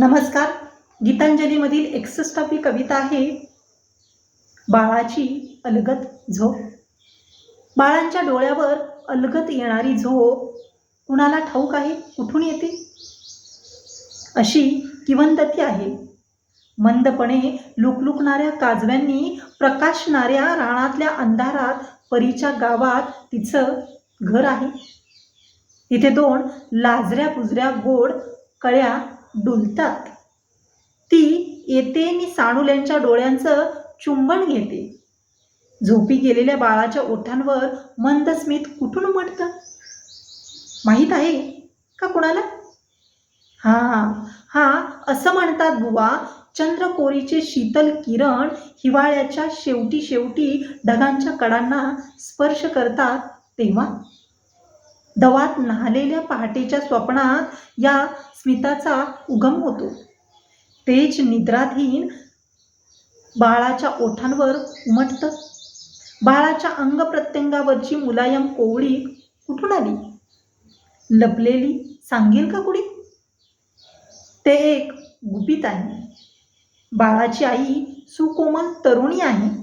नमस्कार. गीतांजलीमधील एकसष्टावी कविता आहे बाळाची अलगत झोप. बाळांच्या डोळ्यावर अलगत येणारी झोप कुणाला ठाऊक आहे? कुठून येते? अशी किवंदती आहे. मंदपणे लुकलुकणाऱ्या काजव्यांनी प्रकाशणाऱ्या रानातल्या अंधारात परीच्या गावात तिचं घर आहे. तिथे दोन लाजऱ्या पुजऱ्या गोड कळ्या डुलतात. ती येते आणि साणुल्यांच्या डोळ्यांचं चुंबन घेते. झोपी गेलेल्या बाळाच्या ओठांवर मंद स्मित कुठून उमटतं? माहीत आहे का कुणाला? हां हां असं म्हणतात बुवा चंद्रकोरीचे शीतल किरण हिवाळ्याच्या शेवटी शेवटी ढगांच्या कडांना स्पर्श करतात तेव्हा. दवात न्हालेल्या पहाटेच्या स्वप्नात या स्मिताचा उगम होतो. तेज निद्राधीन बाळाच्या ओठांवर उमटतं बाळाच्या अंग प्रत्यंगावरची मुलायम कोवळी कुठून आली? लपलेली सांगेल का कुणी? ते एक गुपित आहे. बाळाची आई सुकोमल तरुणी आहे.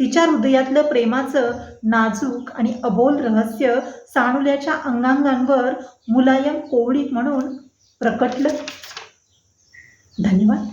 तिच्या हृदयातलं प्रेमाचं नाजूक आणि अबोल रहस्य सानुल्याच्या अंगांगांवर मुलायम कोवळीत म्हणून प्रकटलं. धन्यवाद.